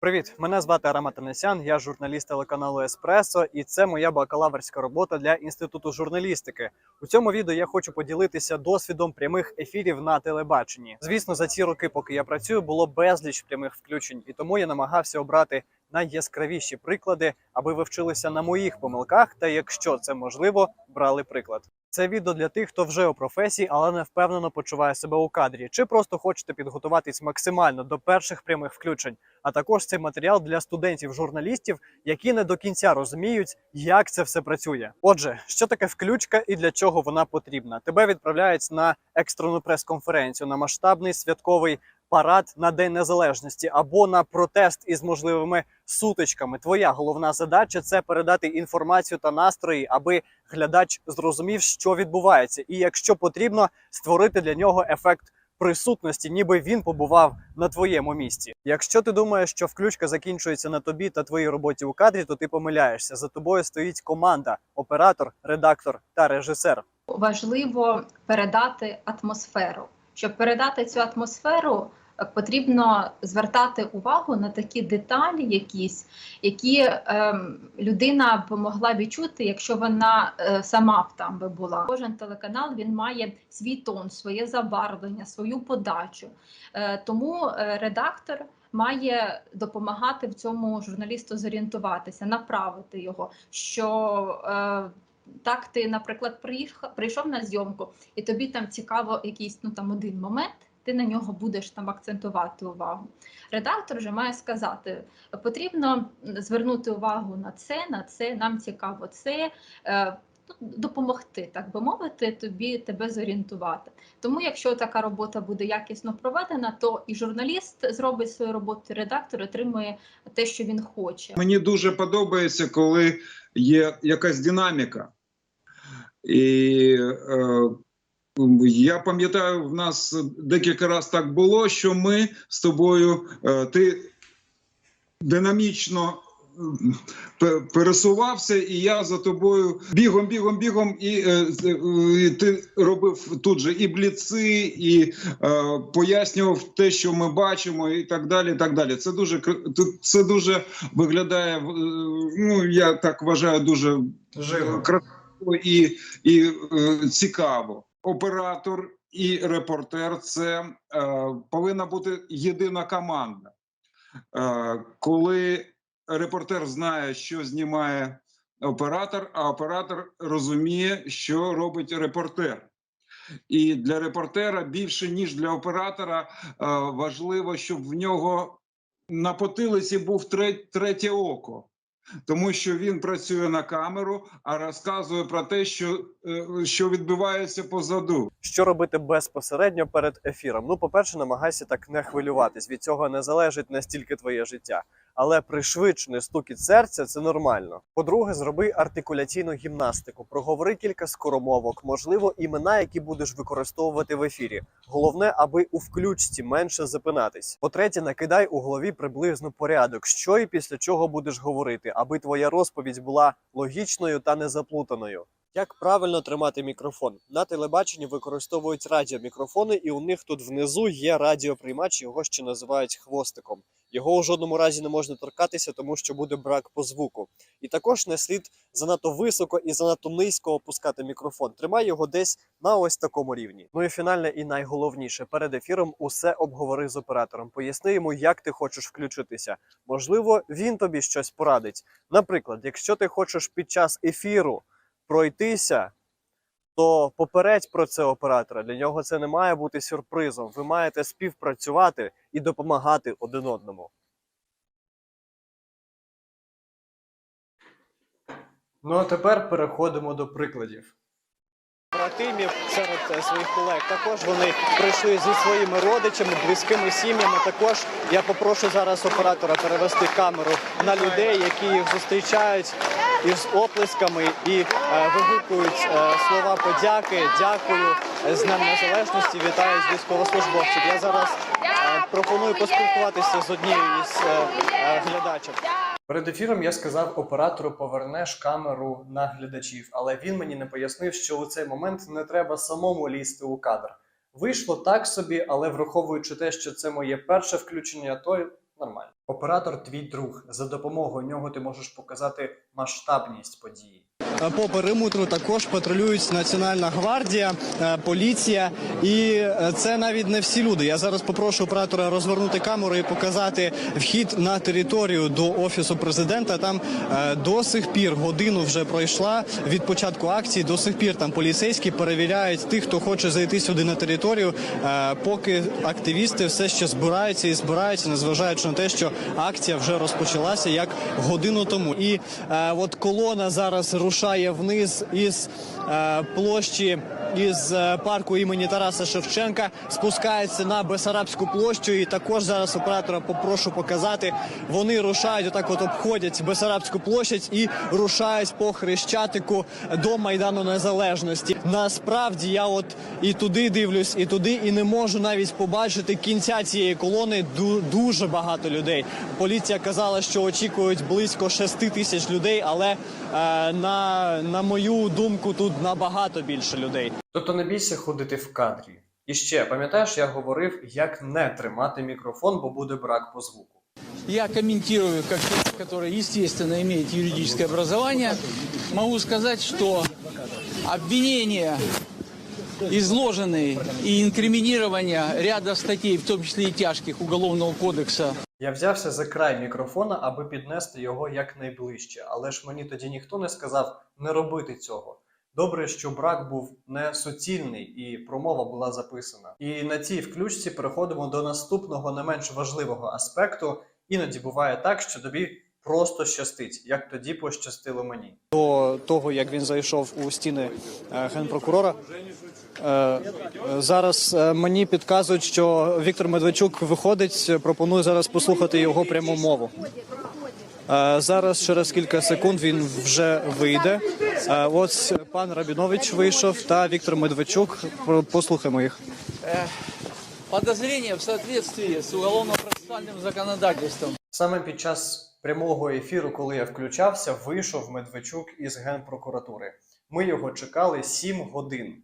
Привіт, мене звати Арама Танесян, я журналіст телеканалу Еспресо, і це моя бакалаврська робота для інституту журналістики. У цьому відео я хочу поділитися досвідом прямих ефірів на телебаченні. Звісно, за ці роки, поки я працюю, було безліч прямих включень, і тому я намагався обрати найяскравіші приклади, аби ви вчилися на моїх помилках, та якщо це можливо, брали приклад. Це відео для тих, хто вже у професії, але не впевнено почуває себе у кадрі, чи просто хочете підготуватись максимально до перших прямих включень. А також цей матеріал для студентів-журналістів, які не до кінця розуміють, як це все працює. Отже, що таке включка і для чого вона потрібна? Тебе відправляють на екстрену прес-конференцію, на масштабний святковий парад на День Незалежності або на протест із можливими сутичками. Твоя головна задача це передати інформацію та настрої, аби глядач зрозумів, що відбувається, і якщо потрібно, створити для нього ефект присутності, ніби він побував на твоєму місці. Якщо ти думаєш, що включка закінчується на тобі та твоїй роботі у кадрі, то ти помиляєшся. За тобою стоїть команда: оператор, редактор та режисер. важливо передати атмосферу. Щоб передати цю атмосферу, е, потрібно звертати увагу на такі деталі, якісь, які ем, людина б могла відчути, якщо вона е, сама б там би була. Кожен телеканал він має свій тон, своє забарвлення, свою подачу. Е, тому е, редактор. Має допомагати в цьому журналісту зорієнтуватися, направити його, що е, так ти, наприклад, приїхав, прийшов на зйомку, і тобі там цікаво якийсь ну там один момент. Ти на нього будеш там акцентувати увагу. Редактор вже має сказати: потрібно звернути увагу на це, на це, нам цікаво це. е, ну, Допомогти, так би мовити, тобі тебе зорієнтувати. Тому, якщо така робота буде якісно проведена, то і журналіст зробить свою роботу, і редактор отримує те, що він хоче. Мені дуже подобається, коли є якась динаміка. І е, я пам'ятаю, в нас декілька разів так було, що ми з тобою е, ти динамічно пересувався, і я за тобою бігом, бігом, бігом, і, е, е, і ти робив тут же і бліци, і е, пояснював те, що ми бачимо, і так далі. І так далі. Це дуже це дуже виглядає. е, Ну я так вважаю, дуже Живо. І, і е, цікаво. Оператор і репортер це е, повинна бути єдина команда. Е, коли репортер знає, що знімає оператор, а оператор розуміє, що робить репортер. І для репортера більше ніж для оператора е, важливо, щоб в нього на потилиці був третє око тому що він працює на камеру, а розказує про те, що, е, що відбувається позаду. Що робити безпосередньо перед ефіром? Ну, по-перше, намагайся так не хвилюватись. Від цього не залежить настільки твоє життя. Але пришвидшений стукіт серця це нормально. По-друге, зроби артикуляційну гімнастику, проговори кілька скоромовок, можливо, імена, які будеш використовувати в ефірі. Головне, аби у включці менше запинатись. По-третє, накидай у голові приблизно порядок, що і після чого будеш говорити, аби твоя розповідь була логічною та незаплутаною. Як правильно тримати мікрофон? На телебаченні використовують радіомікрофони, і у них тут внизу є радіоприймач, його ще називають хвостиком. Його у жодному разі не можна торкатися, тому що буде брак по звуку. І також не слід занадто високо і занадто низько опускати мікрофон. Тримай його десь на ось такому рівні. Ну і фінальне і найголовніше перед ефіром усе обговори з оператором. Поясни йому, як ти хочеш включитися. Можливо, він тобі щось порадить. Наприклад, якщо ти хочеш під час ефіру пройтися, то попередь про це оператора. Для нього це не має бути сюрпризом. Ви маєте співпрацювати і допомагати один одному. Ну а тепер переходимо до прикладів. Братимів серед е, своїх колег також вони прийшли зі своїми родичами, близькими сім'ями. Також я попрошу зараз оператора перевести камеру на людей, які їх зустрічають із оплесками і е, вигукують е, слова подяки. Дякую з Днем Незалежності. Вітаю з військовослужбовців. Я зараз е, пропоную поспілкуватися з однією із глядачів. Перед ефіром я сказав оператору повернеш камеру на глядачів, але він мені не пояснив, що у цей момент не треба самому лізти у кадр. Вийшло так собі, але враховуючи те, що це моє перше включення, то нормально. Оператор твій друг. За допомогою нього ти можеш показати масштабність події. Е, По периметру також патрулюють Національна гвардія, е, поліція, і е, це навіть не всі люди. Я зараз попрошу оператора розвернути камеру і показати вхід на територію до офісу президента. Там до сих пір годину вже пройшла від початку акції. До сих пір там поліцейські перевіряють тих, хто хоче зайти сюди на територію, поки активісти все ще збираються і збираються, незважаючи на те, що акція вже розпочалася як годину тому. І от колона зараз рушає вниз із е, площі із е, парку імені Тараса Шевченка, спускається на Бесарабську площу. І також зараз оператора попрошу показати. Вони рушають, отак от обходять Бесарабську площадь і рушають по хрещатику до Майдану Незалежності. Насправді я от і туди дивлюсь, і туди, і не можу навіть побачити кінця цієї колони. Ду- дуже багато людей. Поліція казала, що очікують близько 6 тисяч людей, але на, на мою думку, тут набагато більше людей. Тобто не бійся ходити в кадрі. І ще пам'ятаєш, я говорив, як не тримати мікрофон, бо буде брак по звуку. Я комментирую, как человек, который, естественно, имеет юридическое образование, могу сказать, что обвинения, изложенные и инкриминирование ряда статей, в том числе и тяжких Уголовного кодекса, Я взявся за край мікрофона, аби піднести його якнайближче, але ж мені тоді ніхто не сказав не робити цього. Добре, що брак був не суцільний і промова була записана. І на цій включці переходимо до наступного не менш важливого аспекту. Іноді буває так, що тобі просто щастить, як тоді пощастило мені. До того, як він зайшов у стіни е, генпрокурора. Е, Зараз е, мені підказують, що Віктор Медведчук виходить. Пропоную зараз послухати його пряму мову. Зараз через кілька секунд він вже вийде. Ось пан Рабінович вийшов та Віктор Медведчук. Про- Послухаємо їх. подозрение в соответствии с уголовно-процессуальным законодательством. Саме під час прямого ефіру, коли я включався, вийшов Медведчук із генпрокуратури. Ми його чекали 7 годин.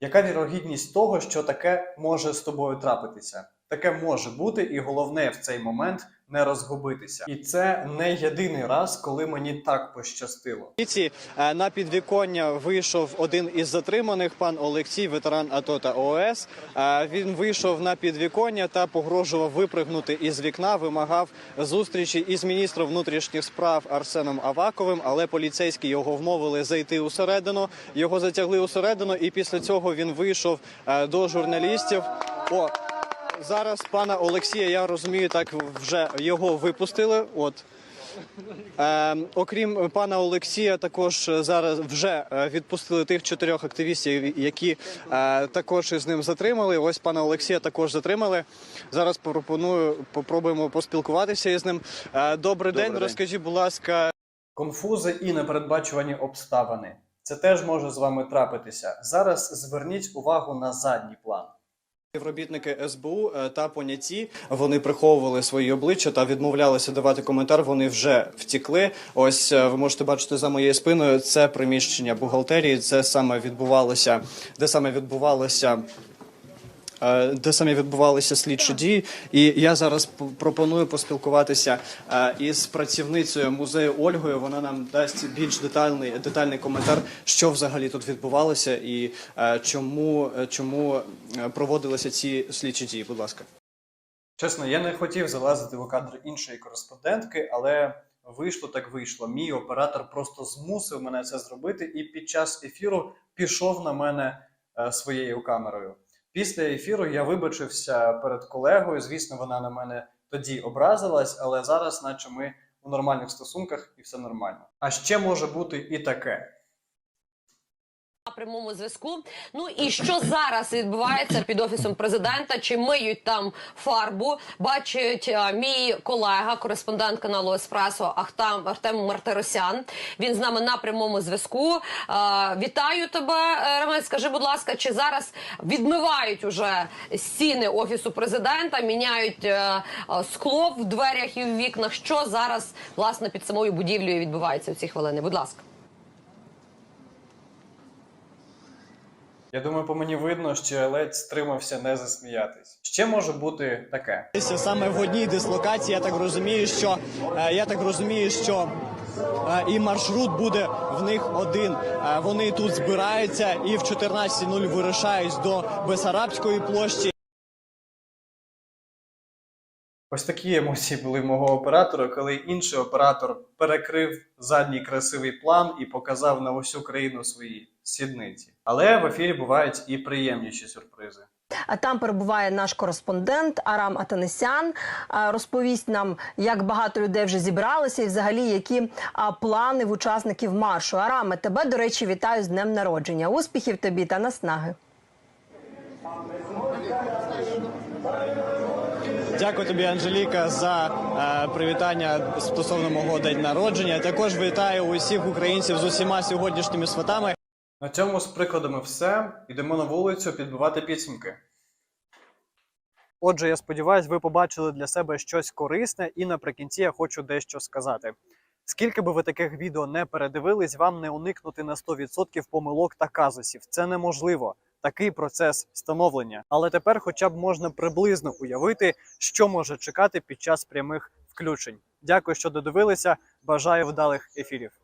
Яка вірогідність того, що таке може з тобою трапитися? Таке може бути, і головне в цей момент не розгубитися. І це не єдиний раз, коли мені так пощастило. Поліції е, на підвіконня вийшов один із затриманих, пан Олексій, ветеран АТО та ООС. Е, Він вийшов на підвіконня та погрожував випригнути із вікна, вимагав зустрічі із міністром внутрішніх справ Арсеном Аваковим, але поліцейські його вмовили зайти усередину. Його затягли усередину, і після цього він вийшов е, до журналістів. О, зараз пана Олексія, я розумію, так вже його випустили. От. Е, окрім пана Олексія, також зараз вже е, відпустили тих чотирьох активістів, які е, також із ним затримали. Ось пана Олексія також затримали. Зараз пропоную попробуємо поспілкуватися із ним. Е, добрий, день. день. Розкажіть, будь ласка, Конфузи і непередбачувані обставини. Це теж може з вами трапитися. Зараз зверніть увагу на задній план. Співробітники СБУ е, та поняті вони приховували свої обличчя та відмовлялися давати коментар. Вони вже втікли. Ось е, ви можете бачити за моєю спиною. Це приміщення бухгалтерії. Це саме відбувалося, де саме відбувалося. Е, Де саме відбувалися слідчі дії, і я зараз пропоную поспілкуватися е, із працівницею музею Ольгою. Вона нам дасть більш детальний детальний коментар, що взагалі тут відбувалося, і е, чому, е, чому е, проводилися ці слідчі дії. Будь ласка. Чесно, я не хотів залазити в кадр іншої кореспондентки, але вийшло так вийшло. Мій оператор просто змусив мене це зробити, і під час ефіру пішов на мене е, своєю камерою. Після ефіру я вибачився перед колегою. Звісно, вона на мене тоді образилась, але зараз, наче ми у нормальних стосунках, і все нормально. А ще може бути і таке. Прямому зв'язку. Ну і що зараз відбувається під офісом президента? Чи миють там фарбу? Бачить е, мій колега, кореспондент каналу Еспресо Ахтам Артем Мартиросян. Він з нами на прямому зв'язку. Вітаю тебе, е, Роман. Скажи, будь ласка, чи зараз відмивають уже стіни офісу президента, міняють е, е, скло в дверях і в вікнах? Що зараз власне під самою будівлею відбувається в ці хвилини? Будь ласка. Я думаю, по мені видно, що я ледь стримався не засміятись. Ще може бути таке. Саме в одній дислокації я так розумію, що е, я так розумію, що е, і маршрут буде в них один. Е, Вони тут збираються і в 14.00 вирушають до Бесарабської площі. Ось такі емоції були в мого оператора, коли інший оператор перекрив задній красивий план і показав на всю країну свої сідниці. Але в ефірі бувають і приємніші сюрпризи. А там перебуває наш кореспондент Арам Атанесян. Розповість нам, як багато людей вже зібралося, і взагалі які плани в учасників маршу. Араме, тебе, до речі, вітаю з днем народження. Успіхів тобі та наснаги. Дякую тобі, Анжеліка, за е, привітання стосовно мого день народження. Також вітаю усіх українців з усіма сьогоднішніми святами. На цьому з прикладами все. Йдемо на вулицю підбивати підсумки. Отже, я сподіваюся, ви побачили для себе щось корисне, і наприкінці я хочу дещо сказати. Скільки би ви таких відео не передивились, вам не уникнути на 100% помилок та казусів. Це неможливо. Такий процес становлення. Але тепер, хоча б можна приблизно уявити, що може чекати під час прямих включень. Дякую, що додивилися. Бажаю вдалих ефірів.